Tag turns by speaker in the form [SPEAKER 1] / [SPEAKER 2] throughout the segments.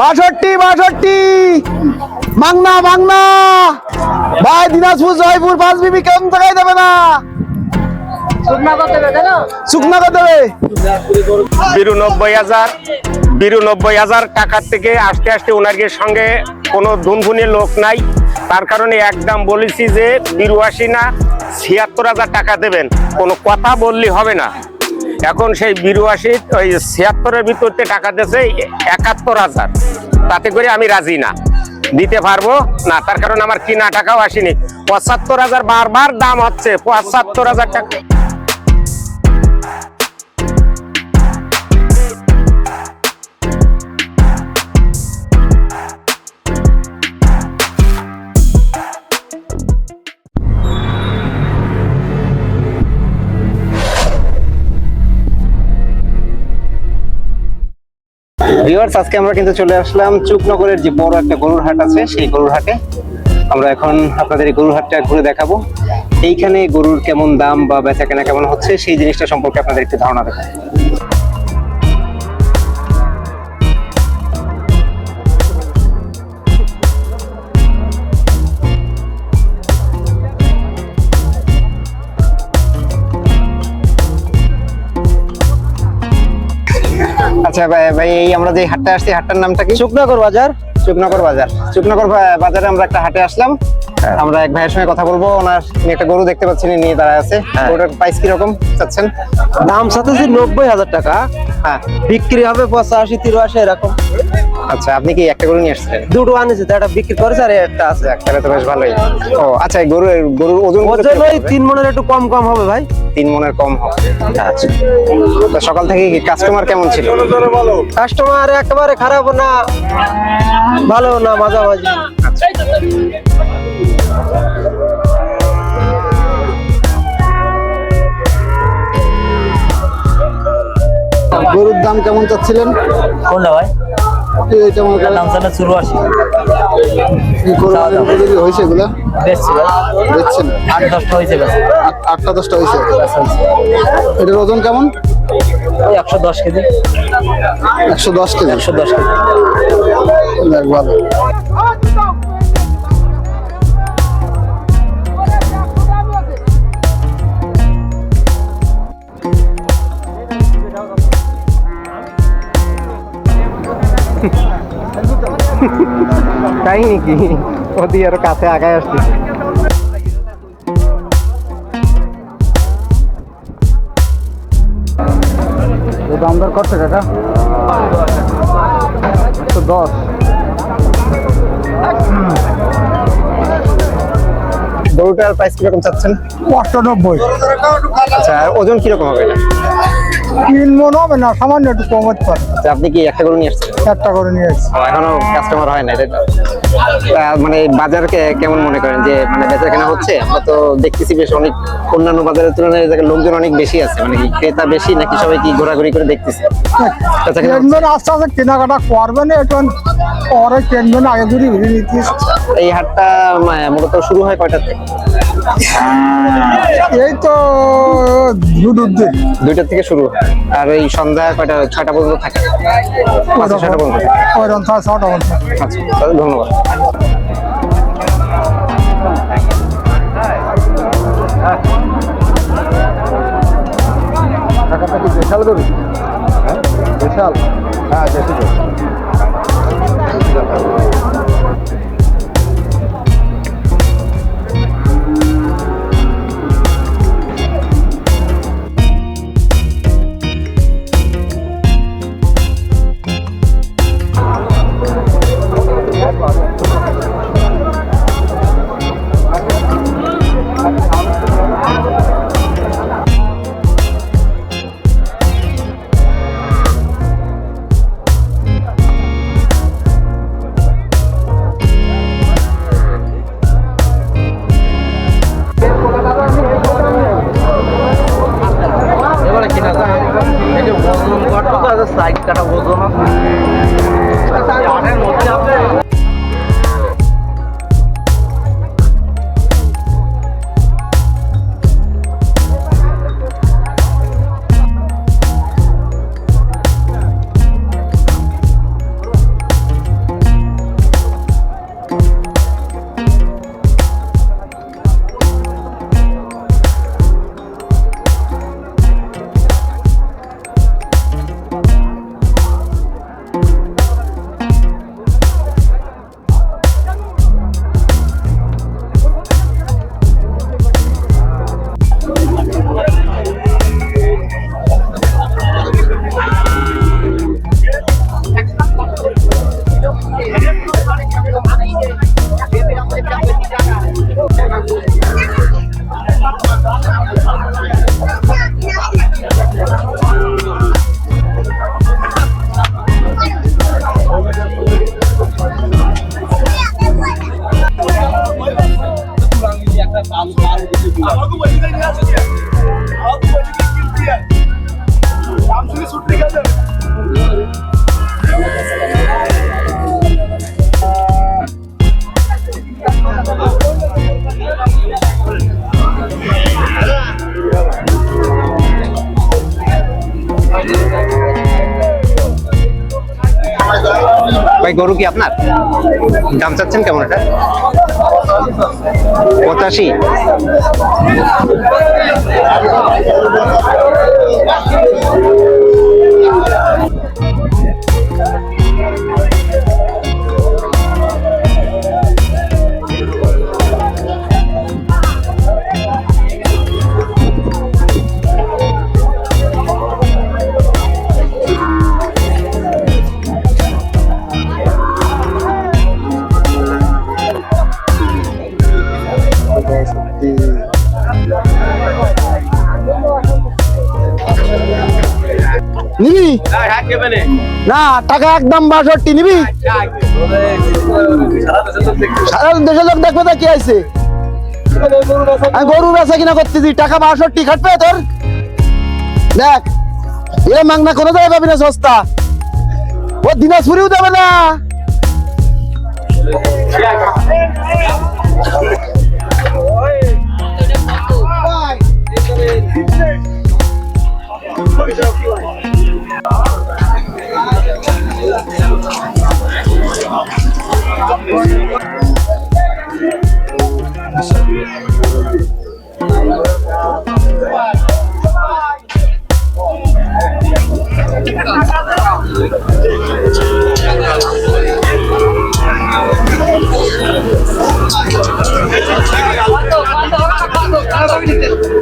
[SPEAKER 1] বাষট্টি বাষট্টি। মাংনা মাংনা ভাই দিনাজপুর জয়পুর পাঁচ বিবি কেমন টাকায় দেবে না? শুকনা কত দেবে।
[SPEAKER 2] বিরানব্বই হাজার বিরানব্বই হাজার টাকার থেকে আস্তে আস্তে ওনার সঙ্গে কোনো ধুনধুনি লোক নাই। তার কারণে একদম বলেছি যে না ছিয়াত্তর হাজার টাকা দেবেন। কোনো কথা বললে হবে না। এখন সেই বিরুয়াশি ওই ছিয়াত্তরের ভিতরতে টাকা দিয়েছে একাত্তর হাজার। তাতে করে আমি রাজি না। দিতে পারব না, তার কারণ আমার কিনা টাকাও আসেনি। পঁচাত্তর হাজার বারবার দাম হচ্ছে, পঁচাত্তর হাজার টাকা।
[SPEAKER 3] ভিউয়ার্স আজকে আমরা কিন্তু চলে আসলাম চুকনগরের যে বড় একটা গরুর হাট আছে, সেই গরুর হাটে। আমরা এখন আপনাদের গরুর হাটটা ঘুরে দেখাবো। এইখানে গরুর কেমন দাম বা বেচা কেনা কেমন হচ্ছে, সেই জিনিসটা সম্পর্কে আপনাদের একটু ধারণা দেবো আচ্ছা ভাই এই আমরা যে হাটটা আসছি হাটটার নামটা কি?
[SPEAKER 1] শুকনগর বাজার।
[SPEAKER 3] চুকনগর বাজার। চুকনগর বাজারে আমরা একটা হাটে আসলাম। আমরা এক ভাইয়ের সঙ্গে কথা বলব। ওনার একটা গরু দেখতে পাচ্ছেন নিয়ে দাঁড়ায় আছে। গরুটার প্রাইস কীরকম চাচ্ছেন?
[SPEAKER 1] দাম সাথেছি নব্বই হাজার টাকা।
[SPEAKER 3] হ্যাঁ।
[SPEAKER 1] বিক্রি হবে পঁচাশি তিরাশি এরকম।
[SPEAKER 3] আচ্ছা আপনি কি একটা গরু নিয়ে আসছেন?
[SPEAKER 1] দুটো আনেছে তো একটা বিক্রি করেছে আর একটা আছে।
[SPEAKER 3] একটা তো বেশ ভালোই। ও আচ্ছা এই গরুর গরুর ওজন
[SPEAKER 1] ওজন ওই তিন মনের একটু কম কম হবে ভাই।
[SPEAKER 3] তিন মনের কম হবে। আচ্ছা। তো সকাল থেকে কি কাস্টমার কেমন ছিল?
[SPEAKER 1] কাস্টমার একেবারে খারাপ না ভালো না মাঝামাঝি।
[SPEAKER 4] গরুর দাম কেমন চাচ্ছিলেন?
[SPEAKER 5] কোনটা ভাই?
[SPEAKER 4] এটা মনে করেন
[SPEAKER 5] দাম চালা চুরাশি
[SPEAKER 4] উপযোগী হয়েছে এগুলো?
[SPEAKER 5] বেচছি।
[SPEAKER 4] দেখছেন
[SPEAKER 5] আট দশটা হয়েছে
[SPEAKER 4] আটটা দশটা হয়েছে? এটার ওজন কেমন?
[SPEAKER 5] একশো দশ কেজি।
[SPEAKER 4] একশো দশ কেজি।
[SPEAKER 5] একশো দশ কেজি।
[SPEAKER 4] ভালো।
[SPEAKER 3] তাই নাকি? ওদি আরও কাছে আগায় আসছে।
[SPEAKER 4] দাম দর কাকা? একশো দশ।
[SPEAKER 3] গরুটার প্রাইস কীরকম চাচ্ছেন?
[SPEAKER 4] অষ্টানব্বই
[SPEAKER 3] আচ্ছা ওজন কীরকম হবে
[SPEAKER 4] তিন মন হবে না সামান্য একটু কম হতে পারে।
[SPEAKER 3] আচ্ছা আপনি কি একটা গরু নিয়ে আসছেন?
[SPEAKER 4] একটা নিয়ে
[SPEAKER 3] এখনও কাস্টমার হয় না তাই মানে বাজার কে- কেমন মনে করেন যে মানে বেচা কেনা হচ্ছে? আমরা তো দেখতেছি বেশ অনেক অন্যান্য বাজারের তুলনায় লোকজন অনেক বেশি আছে। মানে কি ক্রেতা বেশি নাকি সবাই কি ঘোরাঘুরি করে দেখতেছে?
[SPEAKER 4] আস্তে আস্তে কেনাকাটা করবেন পরে কিনবেন আগে ঘুরি ঘুরে নিতিস
[SPEAKER 3] এই হাটটা মানে, মূলত শুরু হয় কয়টা থেকে?
[SPEAKER 4] এই তো
[SPEAKER 3] দুইটা থেকে শুরু। হয় আর এই সন্ধ্যা কয়টা ছয়টা পর্যন্ত থাকে? পাঁচটা ছয়টা পর্যন্ত।
[SPEAKER 4] ওই রকম ছটা পর্যন্ত
[SPEAKER 3] আচ্ছা ধন্যবাদ।
[SPEAKER 4] টাকাটা কি বিশাল করবি? বিশাল হ্যাঁ सुटली का
[SPEAKER 3] ভাই গরু কি আপনার? দাম চাচ্ছেন কেমন এটা? পঁচাশি।
[SPEAKER 1] নিবি? না। টাকা একদম বাষট্টি নিবি? সারা দেশের লোক দেখবে। তা কি আছে আমি গরু বেচা কিনা করতেছি টাকা বাষট্টি খাটবে তোর? দেখ এ মাংনা কোনো জায়গায় পাবি না সস্তা। ও দিনাজপুরেও দেবে না।
[SPEAKER 3] Gracias.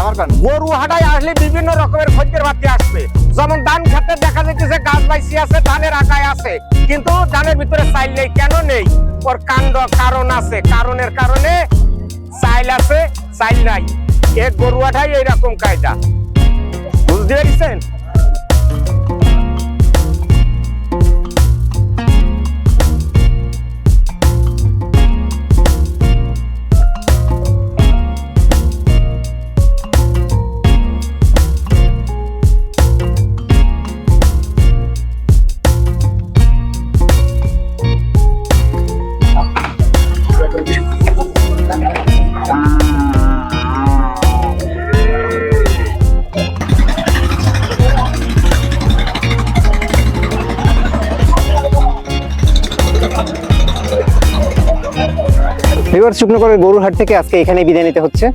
[SPEAKER 3] আমার
[SPEAKER 2] গরু হাটায় আসলে বিভিন্ন রকমের খদ্দের বাতি আসবে। যেমন ধান খেতে দেখা যাচ্ছে গাছ বাইসি আছে, ধানের আকায় আছে। কিন্তু ধানের ভিতরে চাইল নেই, কেন নেই? ওর কাণ্ড কারণ আছে। কারণের কারণে চাইল আছে, চাইল নাই। এ গরুয়াটাই এইরকম কায়দা। বুঝতে পেরেছেন?
[SPEAKER 3] করে গরুর হাট থেকে আজকে এখানে বিদায় নিতে হচ্ছে।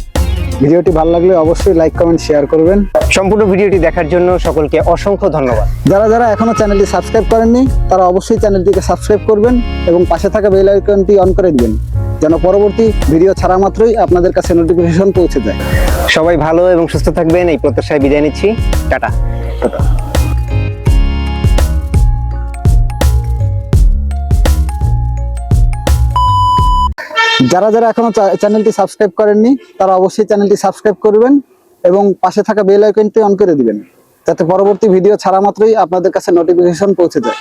[SPEAKER 4] ভিডিওটি ভালো লাগলে অবশ্যই লাইক কমেন্ট শেয়ার করবেন।
[SPEAKER 3] সম্পূর্ণ ভিডিওটি দেখার জন্য সকলকে অসংখ্য ধন্যবাদ।
[SPEAKER 4] যারা যারা এখনও চ্যানেলটি সাবস্ক্রাইব করেননি তারা অবশ্যই চ্যানেলটিকে সাবস্ক্রাইব করবেন এবং পাশে থাকা বেল আইকনটি অন করে দিবেন যেন পরবর্তী ভিডিও ছাড়া মাত্রই আপনাদের কাছে নোটিফিকেশন পৌঁছে যায়।
[SPEAKER 3] সবাই ভালো এবং সুস্থ থাকবেন এই প্রত্যাশায় বিদায় নিচ্ছি। টাটা।
[SPEAKER 4] টাটা। যারা যারা এখনও চ্যানেলটি সাবস্ক্রাইব করেননি তারা অবশ্যই চ্যানেলটি সাবস্ক্রাইব করবেন এবং পাশে থাকা বেল আইকনটি অন করে দিবেন যাতে পরবর্তী ভিডিও ছাড়া মাত্রই আপনাদের কাছে নোটিফিকেশন পৌঁছে যায়।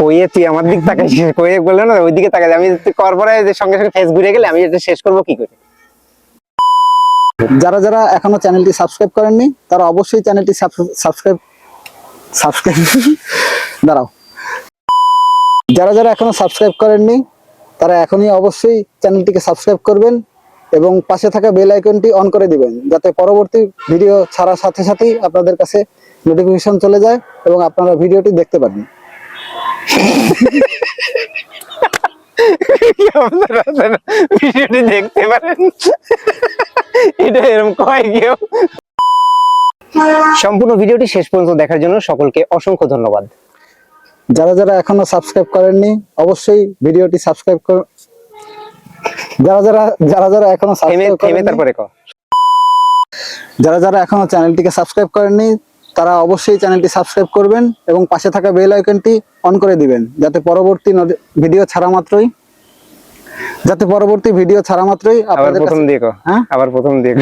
[SPEAKER 3] কইয়ে তুই আমার দিক তাকাইছিস কইয়ে বলল না ওইদিকে তাকাই আমি তুই কর পরে সঙ্গে সঙ্গে ফেস ঘুরে গেলে আমি এটা শেষ করব কি করে?
[SPEAKER 4] যারা যারা এখনও চ্যানেলটি সাবস্ক্রাইব করেননি তারা অবশ্যই চ্যানেলটি সাবস্ক্রাইব সাবস্ক্রাইব দাঁড়াও। যারা যারা এখনও সাবস্ক্রাইব করেননি তারা এখনই অবশ্যই চ্যানেলটিকে সাবস্ক্রাইব করবেন এবং পাশে থাকা বেল আইকনটি অন করে দিবেন, যাতে পরবর্তী ভিডিও ছাড়ার সাথে সাথেই আপনাদের কাছে নোটিফিকেশন চলে যায় এবং আপনারা ভিডিওটি দেখতে পারেন।
[SPEAKER 3] দেখতে পারেন। এটা এরকম কয় সম্পূর্ণ ভিডিওটি শেষ পর্যন্ত দেখার জন্য সকলকে অসংখ্য ধন্যবাদ।
[SPEAKER 4] যারা যারা এখনও সাবস্ক্রাইব করেননি অবশ্যই ভিডিওটি সাবস্ক্রাইব কর যারা যারা যারা যারা
[SPEAKER 3] এখনও
[SPEAKER 4] সাবস্ক্রাইব করেননি
[SPEAKER 3] তারপরে ক
[SPEAKER 4] যারা যারা এখনও চ্যানেলটিকে সাবস্ক্রাইব করেননি তারা অবশ্যই চ্যানেলটি সাবস্ক্রাইব করবেন এবং পাশে থাকা বেল আইকনটি অন করে দিবেন যাতে পরবর্তী ভিডিও ছাড়া মাত্রই যাতে পরবর্তী ভিডিও ছাড়া মাত্রই আপনাদের
[SPEAKER 3] প্রথম দিয়ে
[SPEAKER 4] হ্যাঁ?
[SPEAKER 3] আবার প্রথম দিয়ে